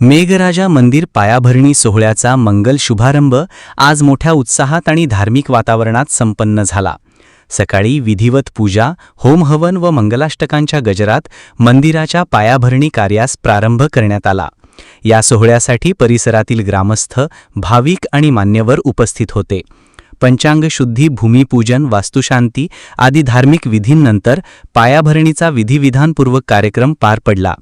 मेघराजा मंदिर पायाभरणी सोहळ्याचा मंगल शुभारंभ आज मोठ्या उत्साहात आणि धार्मिक वातावरणात संपन्न झाला. सकाळी विधिवत पूजा होमहवन व मंगलाष्टकांच्या गजरात मंदिराच्या पायाभरणी कार्यास प्रारंभ करण्यात आला. या सोहळ्यासाठी परिसरातील ग्रामस्थ भाविक आणि मान्यवर उपस्थित होते. पंचांगशुद्धी भूमिपूजन वास्तुशांती आदी धार्मिक विधींनंतर पायाभरणीचा विधिविधानपूर्वक कार्यक्रम पार पडला.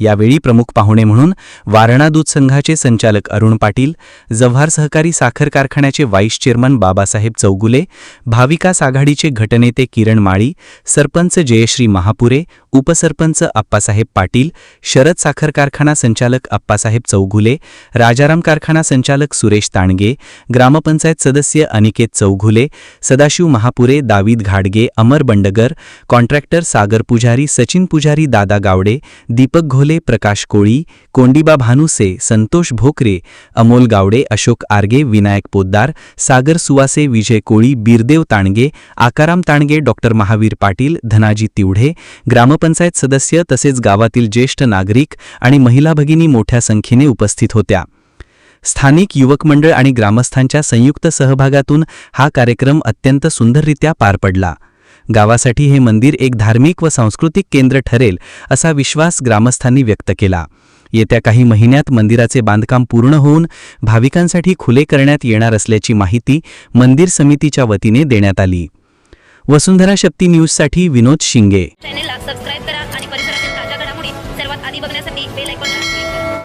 यावेळी प्रमुख पाहुणे म्हणून वारणा दूध संघाचे संचालक अरुण पाटील जव्हार सहकारी साखर कारखान्याचे व्हाईस चेअरमन बाबासाहेब चौगुले भाविकास आघाडीचे गटनेते किरण माळी सरपंच जयश्री महापुरे उपसरपंच आप्पासाहेब पाटील शरद साखर कारखाना संचालक आप्पासाहेब चौघुले राजाराम कारखाना संचालक सुरेश ताणगे ग्रामपंचायत सदस्य अनिकेत चौघुले सदाशिव महापुरे दावीद घाडगे अमर बंडगर कॉन्ट्रॅक्टर सागर पुजारी सचिन पुजारी दादा गावडे दीपक घोले प्रकाश कोळी कोंडीबा भानुसे संतोष भोकरे अमोल गावडे अशोक आर्गे विनायक पोद्दार सागर सुवासे विजय कोळी बीरदेव ताणगे आकाराम ताणगे डॉक्टर महावीर पाटील धनाजी तिवढे ग्रामपंचायत सदस्य तसेच गावातील ज्येष्ठ नागरिक आणि महिला भगिनी मोठ्या संख्येने उपस्थित होत्या. स्थानिक युवक मंडळ आणि ग्रामस्थांच्या संयुक्त सहभागातून हा कार्यक्रम अत्यंत सुंदररित्या पार पडला. गावासाठी हे मंदिर एक धार्मिक व सांस्कृतिक केंद्र ठरेल असा विश्वास ग्रामस्थांनी व्यक्त केला. येत्या काही महिन्यात मंदिराचे बांधकाम पूर्ण होऊन भाविकांसाठी खुले करण्यात येणार असल्याची माहिती मंदिर समितीच्या वतीने देण्यात आली. वसुंधरा शक्ती न्यूजसाठी विनोद शिंगे.